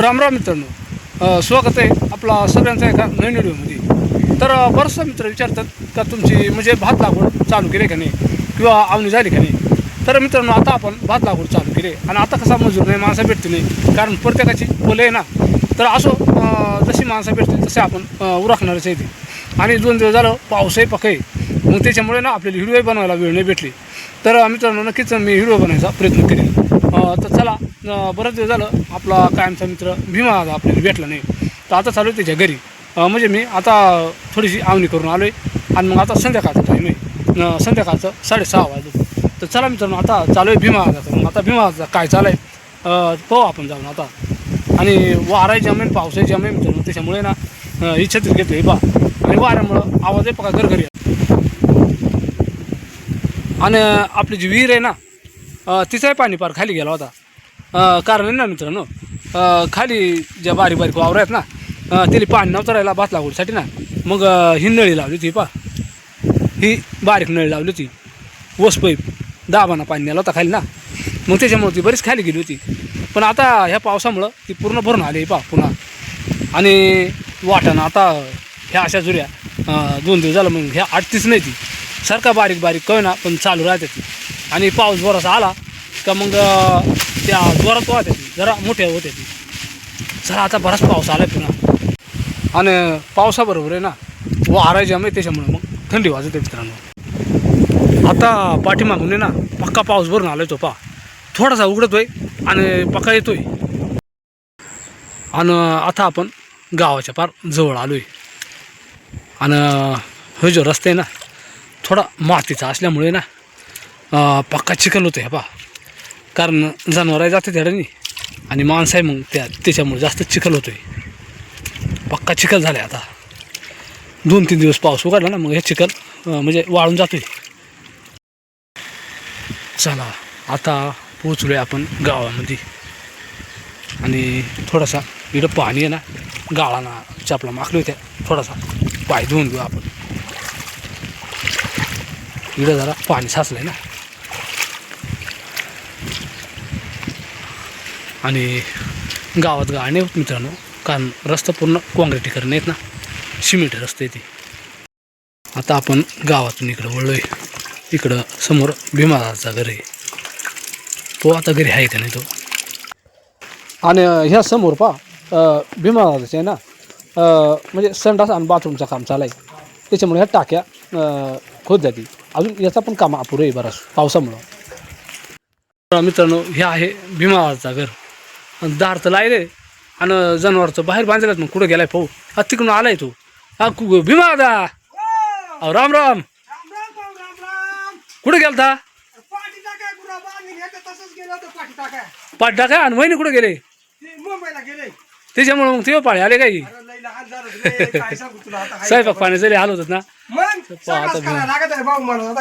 राम राम मित्रांनो. स्वागत आहे आपला सगळ्यांचा एका नवीन व्हिडिओमध्ये. तर अ, मित्र विचारतात का तुमची म्हणजे भात लागवड चालू केली का नाही किंवा आवणी झाली का नाही? तर मित्रांनो आता आपण भात लागवड चालू केली आणि आता कसा मजूर नाही माणसं भेटते नाही. कारण प्रत्येकाची फुलं आहे ना. तर असो जशी माणसं भेटतील तसे आपण उरखणारच आहे ते. आणि दोन दिवस झालं पावसही पकय मग त्याच्यामुळे ना आपल्याला व्हिडिओ बनवायला वेळ नाही भेटली. तर मित्रांनो नक्कीच मी व्हिडिओ बनवायचा प्रयत्न करेन. तर चला बरंच वेळ झालं आपला कायमचा मित्र भीमा आता आपल्याला भेटला नाही. तर आता चालू आहे त्याच्या घरी. म्हणजे मी आता थोडीशी आवणी करून आलो आहे आणि मग आता संध्याकाळचा टाईम आहे. संध्याकाळचं साडेसहा वाजले. तर चला मित्रांनो आता चालू आहे भीमा आजाचं. मग आता भीमा आजाचा काय चालू आहे पाहू आपण जाऊन आता. आणि वाराही जमेन पावसाही जमेन मित्रांनो त्याच्यामुळे ना ही छत्री घेतली बा. आणि वाऱ्यामुळं आवाज आहे बघा घरघरी आणि आपली जी विहीर आहे ना तिचाही पाणी पार खाली गेला होता. कारण आहे ना मित्रांनो खाली ज्या बारीक बारीक वावर आहेत ना तिला त्याला पाणी नव्हतं राहिला भात लागवडीसाठी ना. मग ही नळी लावली होती पा ही बारीक नळी लावली होती. वस पैप दाबाना पाणी नेला होता खाली ना. मग त्याच्यामुळे ती बरीच खाली गेली होती. पण आता ह्या पावसामुळं ती पूर्ण भरून आली पा पुन्हा. आणि वाटाणा आता ह्या अशा जुऱ्या दोन दिवस झालं मग ह्या आटतीच नाही ती. सारखा बारीक बारीक कळना पण चालू राहते ती. आणि पाऊस जोराचा आला का मग त्या जोरात वाहते ती जरा मोठ्या होते ती जरा आता बराच पाऊस आला पुन्हा. आणि पावसाबरोबर आहे ना वारा आम्ही त्याच्यामुळे मग थंडी वाजत आहे मित्रांनो. आता पाठीमागून आहे ना पक्का पाऊस भरून आलाय तो पा. थोडासा उघडतोय आणि पक्का येतोय. आणि आता आपण गावाच्या पार जवळ आलो आहे आणि हे जो रस्ता आहे ना थोडा मातीचा असल्यामुळे ना पक्का चिखल होतो आहे पा कारण जनावरही जाते त्याच्यानी आणि माणसं आहे मग त्या त्याच्यामुळे जास्त चिखल होतो आहे पक्का चिखल झाला आहे आता. दोन तीन दिवस पाऊस उघडला ना मग हे चिखल म्हणजे वाळून जातोय. चला आता पोचलो आहे आपण गावामध्ये. आणि थोडासा इकडं पाणी आहे ना गाळाना चापला माखली होत्या. थोडासा पाय धुवून घेऊ आपण. इकडं जरा पाणी साचलं आहे ना. आणि गावात गाणे होत मित्रांनो. कारण रस्ता पूर्ण काँक्रिटीकरण आहेत ना. सिमेंट रस्ते ते. आता आपण गावातून इकडं वळलो आहे इकडं समोर भीमाचा घर आहे. तो आता घरी आहे का नाही तो? आणि ह्या समोर पा भीमाचे आहे ना. म्हणजे संडास आणि बाथरूमचं काम चालू आहे त्याच्यामुळे ह्या टाक्या खोद जाते अजून याचा पण काम अपुरं आहे बराच पावसामुळं. मित्रांनो हे आहे भीमाचं घर. दार तर लायले आणि जनावरचं बाहेर बांधलेलं मग कुठं गेलाय पाहू. हा तिकडून आलाय तो. हा कु भीमा दा अहो, राम राम. कुठे गेलता? पाठ टाका आणि वहिनी कुठे गेले? त्याच्यामुळे मग ते पाळे आले काही स्वयंपाक पाणी जरी आलो होतात ना.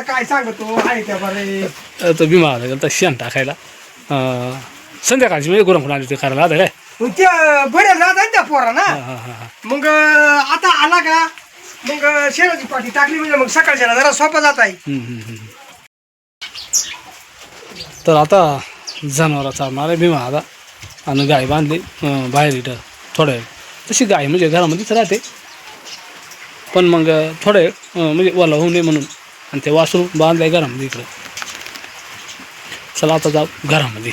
काय सांगतो आहे त्या बरे. अ, तो भीमा आला गेला शेण टाकायला. संध्याकाळची म्हणजे गुरं आले ते करायला आता काय? ते बरे जात त्या पोरा ना. मग आता आला का? मग शेणाची पाठी टाकली म्हणजे मग सकाळच्या जरा सोपा जात आहे. तर आता जनावरा चालणार आहे भीमा आता. आणि गाय बांधली अं, बाहेर इथं थोडं वेळ. तशी गाय म्हणजे घरामध्येच राहते. पण मग थोडं वेळ अं, म्हणजे ओला होऊ नये म्हणून. आणि ते वासरू बांधलं आहे घरामध्ये इकडं. चला आता जाऊ घरामध्ये.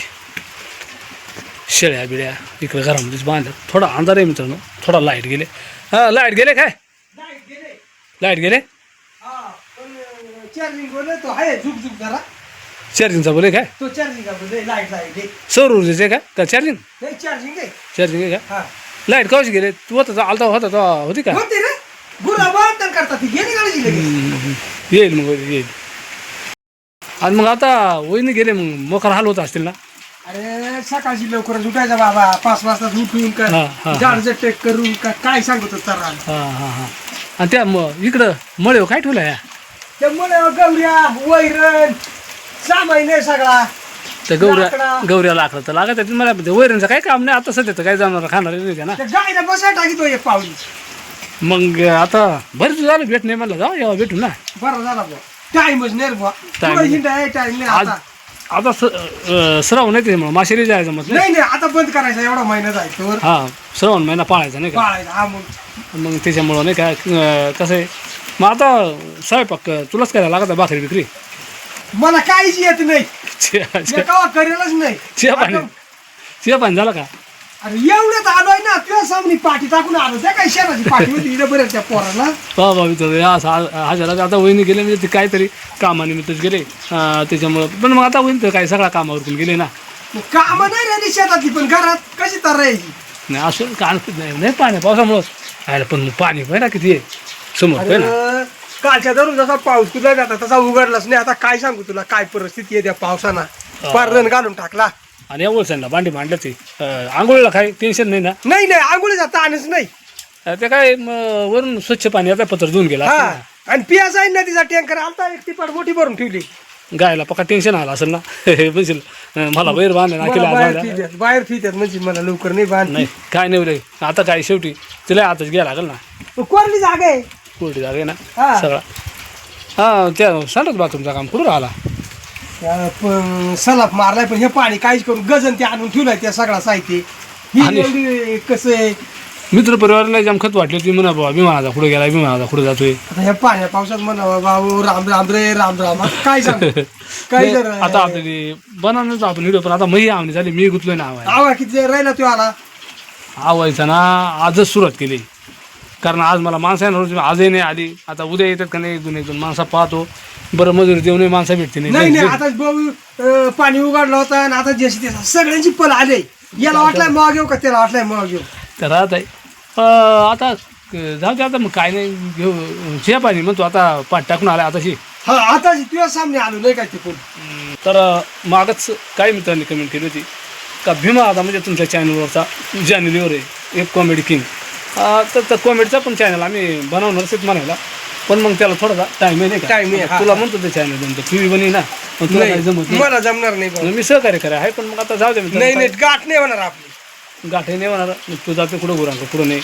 शेळ्या बिळ्या इकडं घरामध्येच बांधल्या थोडा अंधार आहे मित्रांनो. थोडा लाइट गेले. हां लाइट गेले काय? लाइट गेले. चार्जिंगचा बोले काय? तो चार्जिंग सौर ऊर्जेचे काय? का चार्जिंग नाही चार्जिंग आहे. चार्जिंग आहे का? हा. लाइट कशी गेले? तू होता आलता होता तो होती का? येईल मग येईल. आणि मग आता वहिनी गेले मग मोकार हाल होत असतील ना? अरे सकाळची लवकरच उठायचा बाबा. पाच वाजता उठून का हा, हा, झाडचं टेक करून का काय सांगत होता रान हां हां हां. आणि त्या मग इकडं मळे काय ठेवलं या त्यामुळे गौऱ्या वैरण सामाई नाही सगळा. त्या गौऱ्या लाकडं. गौऱ्या लाकडं तर लागत आहेत. मला ते वैरणचं काय काम नाही. आता सध्या तर काय जाणार खाणार नाही का ना. त्या गायला बसा टाकी तो एक पावली. मग आता बरेच झालं भेट नाही मला जाऊ यावं भेटू ना. बरं झाला बुवा. टाइमच नाही रे बुवा. Time पुढे हिंडा आहे टाइम नाही आज आता आता स अं, श्रावण आहे त्याच्यामुळं माशेरी जायचं मग नाही? नाही आता बंद करायचा एवढा महिना जायचं वर हा श्रावण महिना पाळायचा नाही का? पाळायचा हा मग. मग त्याच्यामुळं नाही का अं, कसं आहे? मग आता स्वयंपाक अं, तुलाच करायला लागत आहे भाकरी विक्री मला काहीच येत नाही. मी कवा करेलच नाही. चिया पाणी. आता- चिया पाणी झालं का? अरे एवढ्यात आलोय ना तुझ्या सामने पाठी टाकून आलो. त्या काही शेणाची पाठी होती इकडे बरेच त्या पोराला? हा बाबी तर असं हजारात आता वहिनी गेले म्हणजे ते काहीतरी कामानिमित्तच गेले. अं, त्याच्यामुळं पण मग आता वहिनी तर काय सगळ्या कामावरतून गेले ना. मग काम नाही राहिली शेतातली पण घरात कशी तर राहायची नाही असं का नाही नाही पाणी पावसामुळं. अरे पण मग पाणी पाहिजे ना किती? आहे समोर आहे ना. अरे, कालच्या धरून जसा पाऊस कुठला जाता तसा उघडलाच नाही. आता काय सांगू तुला? काय परिस्थिती आहे त्या पावसानं? पार रण घालून टाकला. आणि एवढं सांगला भांडी मांडलं ते अं, आंघोळीला काय टेन्शन नाही ना? नाही नाही आंघोळीचा ताणच नाही. अं, ते काय म, वरून स्वच्छ पाणी आता पत्र धुवून गेला. हा आणि पियाचा आहे नदीचा टँकर आलता एक टिपाट मोठी भरून ठेवली. गायला पका टेन्शन आलं असेल ना? म्हणशील अं, मला बैर बांध ना मला बाहेर. फिरतात बाहेर फिरतात म्हणजे मला लवकर नाही बांध. नाही काय नाही रे. आता काय शेवटी? तिला आताच घ्यायला लागेल ना? कोरली जागा आहे. कुठे जागे ना? हा. सगळा. हा त्या सांगत बाथरूमचा काम कुठं राहिला? पण सलाप मारलाय पण हे पाणी काहीच करून गजन ते आणून ठेवलाय त्या सगळा साहित्य. ही आणि- कसं आहे? मित्र परिवाराला जाम खत वाटली होती म्हणा बाबा विमानाचा कुठे गेला विमानाचा कुठे जातोय. आता ह्या पाण्या पावसात म्हणावं बाबू राम राम रे राम राम. आता काय सांग काय जर आता आपली बनवणार आपण व्हिडिओ पण आता मही आवणी झाली मी गुतलोय ना आवाय आवा किती? राहिला तू आला. आवायचा ना आजच सुरुवात केली. कारण आज मला माणसं येणार होती आजही नाही आली. आता उद्या येतात का नाही एक दोन एक दोन माणसं पाहतो. बरं मजुरी देऊनही माणसं भेटते नाही. नाही आता भाऊ अं, पाणी उघडलं होतं आणि आता जशी ते सगळ्यांची पल आले. याला वाटलाय मग घेऊ का? त्याला वाटलाय मग घेऊ तर राहत आहे. अं, आता अं, जाऊ दे आता मग काय नाही घेऊ चिया पाणी म्हणतो आता पाठ टाकून आला आताशी. हा आता तुझ्या सामने आलो नाही काय ते पण. तर अं, मागच काही मित्रांनी कमेंट केली होती. का भीमा आता म्हणजे तुमच्या चॅनलवरचा चॅनलवर आहे एक कॉमेडी किंग तर कॉमेडीचा पण चॅनल आम्ही बनवणारच आहेत म्हणायला. पण मग त्याला थोडासा टाईम आहे नाही Time आहे, हा, तुला. म्हणतो ते चॅनल जमतं. टी व्ही बनी ना. मग तुला काही जमत नाही. मला जमणार नाही भाऊ. मी सहकार्य करा. आहे पण मग आता जाऊ दे नाही. नाही गाठ नाही होणार आपली. गाठी नाही होणार. मग तू जाते कुठं गुरांक पुढं नाही.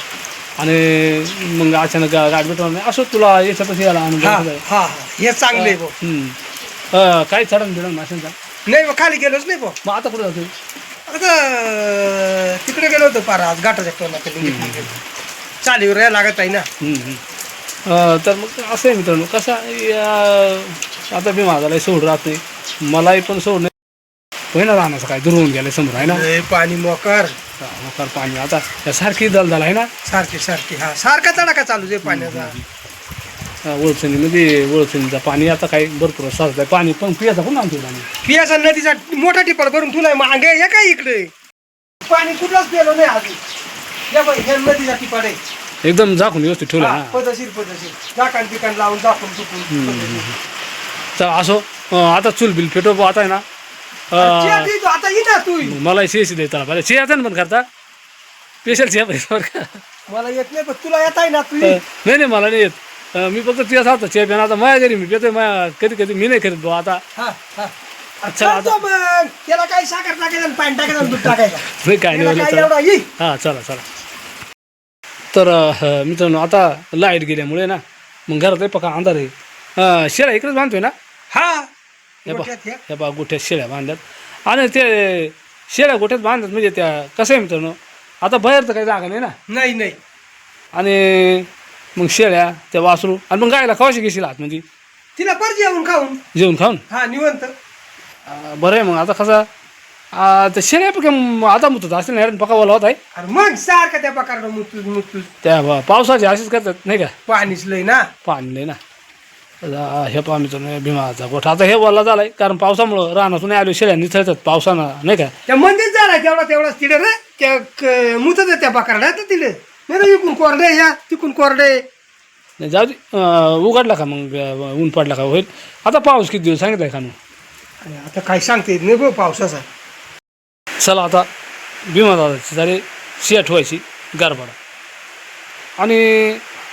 आणि मग अचानक गा- गाठ भेटणार नाही. असं तुला याच्यातच यायला अनुभव हा. हा हा. हे चांगले भाऊ हम्म. अं, काय चढण बिडण माशांचा नाही भाऊ, खाली गेलोच नाही भाऊ मग आता कुठं जातोय? आता तिकडे गेलो होतो पार आज घाटाच्या टोला चालीवर यायला लागत आहे ना. अं, तर मग असं आहे मित्रांनो कसं आहे, या- आता मी माझालाही सोड राहत नाही. मलाही पण सोड नाही. होईना राहण्याचं काय दुर्वून गेलं समोर आहे ना? लय पाणी मोकर. हा, मोकार पाणी. आता या सारखी दलदल आहे ना? सारखी सारखी. हा सारखा तडाखा चालू आहे पाण्याचा. ओळचणीमध्ये ओळचणीचा पाणी आता काही भरपूर साचत आहे पाणी पण पियाचा पण आणतो पाणी. पियाचा नदीचा मोठा टिपाड भरून तुला मागे हे काय इकडे? पाणी कुठलाच पेलो नाही अजून. या बाई हे नदीचा टिपाड आहे. एकदम झाकून व्यवस्थित ठेवलं हा, ना. झाकण लावून झाकून चुकून तर असो. अं, आता चूल बिल पेटो बुवा, आता आहे ना. अं, तू आता ये ना तू. मला शेशी देता पाहिजे चियाचा पण करता. स्पेशल चिया पाहिजे बरं का. मला येत नाही पण तुला येत आहे ना तू अं, नाही नाही मला नाही येत. अं, मी फक्त चिया साधतो चिया पिणं आता माझ्या घरी मी पितोय माझ्या कधी कधी मी नाही करीत बुवा आता. हा हा. अच्छा आता. चालतो मग. त्याला काही साखर टाकायचं आणि पाणी टाकायचं आणि दूध टाकायचं. नाही काय नाही त्याला होत, काय चला. एवढा ये. हां चला चला. तर मित्रांनो आता लाइट गेल्यामुळे ना मग घरात आहे पका अंधार आहे. शेळ्या इकडेच बांधतोय ना? हा. हे बा गोठ्यात शेळ्या बांधल्यात. आणि ते शेळ्या गोठ्यात बांधतात म्हणजे त्या कसं आहे मित्रांनो? आता बाहेर तर काही जागा नाही ना? नाही नाही. आणि मग शेळ्या त्या वासरू आणि मग गायला कवाशी घेशील आत म्हणजे? तिला पर जेवून खाऊन. जेवण खाऊन? हा निवंत. बरं आहे मग. आता कसं त्या शेळ्या पक्या आता मुतत असेल ना पकावाला होत. आहे अरे मग सारखं त्या प्रकारनं मुतूस मुतूस त्या बा- पावसाचे असेच करतात नाही का? पाणीच लय ना. पाणी लय ना. आता हे मित्रांनो भीमाचा गोठा. आता हे वल्ला झालाय कारण पावसामुळं रानातून आलो शेळ्या निथळतात पावसानं नाही का? त्या मंदिर झाला तेवढा तेवढाच तिथे रे. त्या क- मुतत त्या पाकारडा तर तिले नाही रे, इकून कोरडे या तिकून कोरडे नाही जाऊ दे. अं, उघडला का मग अं, ऊन पडला का? होईल. आता पाऊस किती दिवस सांगितलाय का आणि आता काय सांगता नाही बघ पावसाचा. चला आता भीमा दादाची झाली शिया ठेवायची गारबाडा. आणि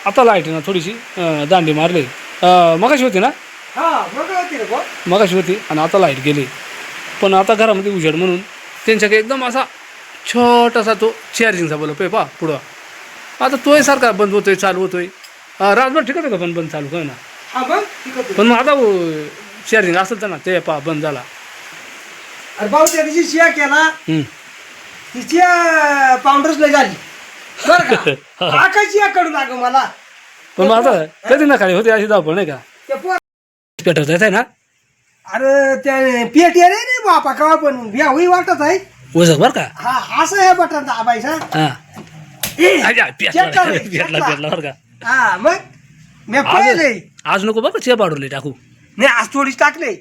आता लाइट ना थोडीशी दांडी मारली. मगाशी होती ना? हा. मगाशी होती आणि आता लाइट गेली. पण आता घरामध्ये उजेड म्हणून त्यांच्याकडे एकदम असा छोटासा तो चार्जिंगचा बल्ब आहे पा पुढं. आता तोही सारखा बंद होतोय चालू होतोय. रातभर ठीक आहे का पण बंद चालू काय ना. पण मग आता चार्जिंग असेल तर ना ते पा बंद झाला. अरे भाऊ त्या दिवशी शिया केला. हम्म. ती चिया पाऊंडर्स लय झाली. बरं का? आका चिया कडू लाग मला? पण आता कधी ना खाली होते अशी धावपळ नाही का? त्या पोर पेटवता आहे ना? अरे त्या पेटी रे रे बापा कवा पण. भ्या होई वाटत आहे. वजक बर का? हा असं आहे बटन दाबायचा. हा. ए, अच्छा, पेटला check कर, पेटला. check कर. पेटला बरं का? हा मग? मी आज पहिले आज नको बरं का चिया पाडवले टाकू? नाही आज थोडीच टाकले.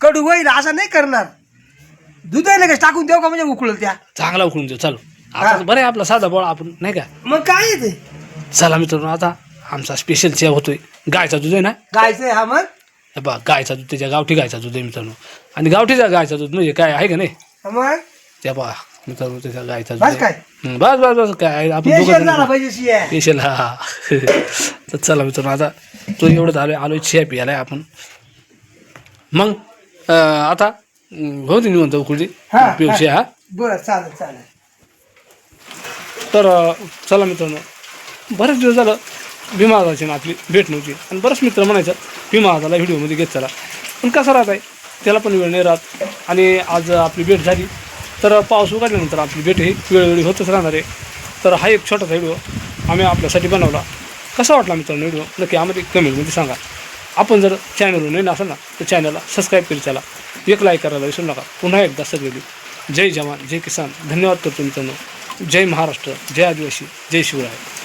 कडू होईल असं नाही करणार. दूध आहे लगेच टाकून देऊ का म्हणजे उकळल त्या? चांगला उकळून देऊ चालू. आता बरं आहे आपला साधा बोळा आपण नाही का? मग काय आहे ते? चला मित्रांनो आता आमचा स्पेशल चिया होतोय. गायचा दूध आहे ना? गायचंय हा मग? हे बा गायचा दूध त्याच्या गावठी गायचा दूध आहे मित्रांनो. आणि गावठीचा गायचा दूध म्हणजे काय आहे का नाही? हा मग? त्या बा मित्रांनो त्याच्या गायचा दूध बस आहे. काय? हं, बस बस बस काय आपण पेशल झाला दोघं पाहिजे शिया स्पेशल हा हा. तर चला मित्रांनो आता तो एवढं झालोय आलोय चिया पियालाय आपण. मग अं, आता हो दे निवंत उकळी हा, पिऊ हा. हा? बरं चालेल चालेल. तर अं, चला मित्रांनो बरेच दिवस झालं भीमादाची ना आपली भेट नव्हती. आणि बरेच मित्र म्हणायचं भीमादाला व्हिडिओमध्ये घेत चला. पण कसं राहत आहे त्याला पण वेळ नाही राहत. आणि आज आपली भेट झाली. तर पाऊस उघडल्यानंतर आपली भेट ही वेळोवेळी होतच राहणार आहे. तर हा एक छोटासा व्हिडिओ आम्ही आपल्यासाठी बनवला. कसा वाटला मित्रांनो व्हिडिओ? नक्की आम्हाला कमेंटमध्ये सांगा. आपण जर चॅनलवर नाही असाल ना तर चॅनलला सबस्क्राईब करी त्याला एक लाईक करायला विसरू नका. पुन्हा एकदा सगळी जय जवान जय किसान. धन्यवाद करतो मित्रांनो जय महाराष्ट्र जय आदिवासी जय शिवराय.